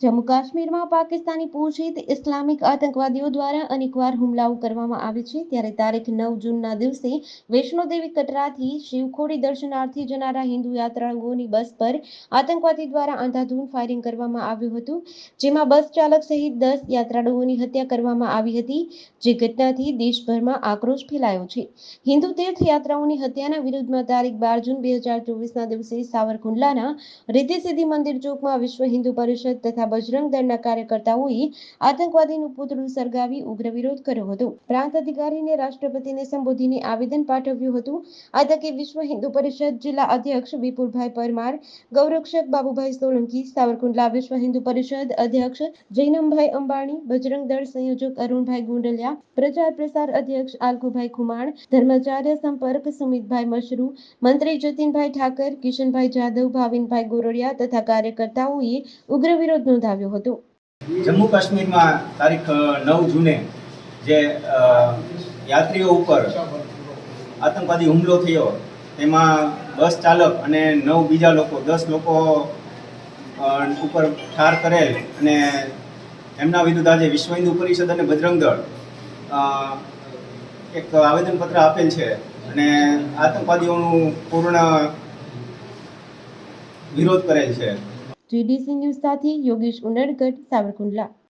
જમ્મુ કાશ્મીરમાં પાકિસ્તાની પોષિત ઇસ્લામિક આતંકવાદીઓ દ્વારા અનેકવાર હુમલાઓ કરવામાં આવે છે. ત્યારે તારીખ નવ જૂનના દિવસે વૈષ્ણોદેવી કટરાથી શિવખોડી દર્શનાર્થે જનારા હિન્દુ યાત્રાળુઓની બસ પર આતંકવાદી દ્વારા અંધાધૂન ફાયરિંગ કરવામાં આવ્યું હતું, જેમાં બસ ચાલક સહિત દસ યાત્રાળુઓની હત્યા કરવામાં આવી હતી, જે ઘટનાથી દેશભરમાં આક્રોશ ફેલાયો છે. હિન્દુ તીર્થયાત્રાઓની હત્યાના વિરુદ્ધમાં તારીખ બાર જૂન બે હજાર ચોવીસના દિવસે સાવરકુંડલાના રીતિસિદ્ધિ મંદિર ચોકમાં વિશ્વ હિન્દુ પરિષદ તથા બજરંગ દળના કાર્યકર્તાઓએ આતંકવાદીનું પુતળું સળગાવી ઉગ્ર વિરોધ કર્યો હતો. પ્રાંત અધિકારીને રાષ્ટ્રપતિને સંબોધીને આવેદન પાઠવ્યું હતું. આ તકે વિશ્વ હિન્દુ પરિષદ જિલ્લા અધ્યક્ષ વિપુલભાઈ પરમાર, ગૌરક્ષક બાબુભાઈ સોલંકી, સાવરકુંડલા વિશ્વ હિન્દુ પરિષદ અધ્યક્ષ જૈનમભાઈ અંબાણી, બજરંગ દળ સંયોજક અરુણભાઈ ગુંડલિયા, પ્રચાર પ્રસાર અધ્યક્ષ આલકુભાઈ ખુમાણ, ધર્માચાર્ય સંપર્ક સુમિતભાઈ મશરૂ, મંત્રી જતીનભાઈ ઠાકર, કિશનભાઈ જાદવ ભાવિનભાઈ ગોરડિયા તથા કાર્યકર્તાઓએ ઉગ્ર વિરોધ નોંધાવ્યો હતું. જમ્મુ કાશ્મીરમાં તારીખ નવ જૂને જે યાત્રીઓ ઉપર આતંકવાદી હુમલો થયો, તેમાં બસ ચાલક અને નવ બીજા લોકો, દસ લોકો ઉપર ઠાર કરેલ અને એમના વિરુદ્ધ આજે વિશ્વ હિન્દુ પરિષદ અને બજરંગ દળ એક આવેદનપત્ર આપેલ છે અને આતંકવાદીઓનું પૂર્ણ વિરોધ કરેલ છે. જીડીસી ન્યૂઝ સાથે યોગેશ ઉનડગઢ સાવરકુંડલા.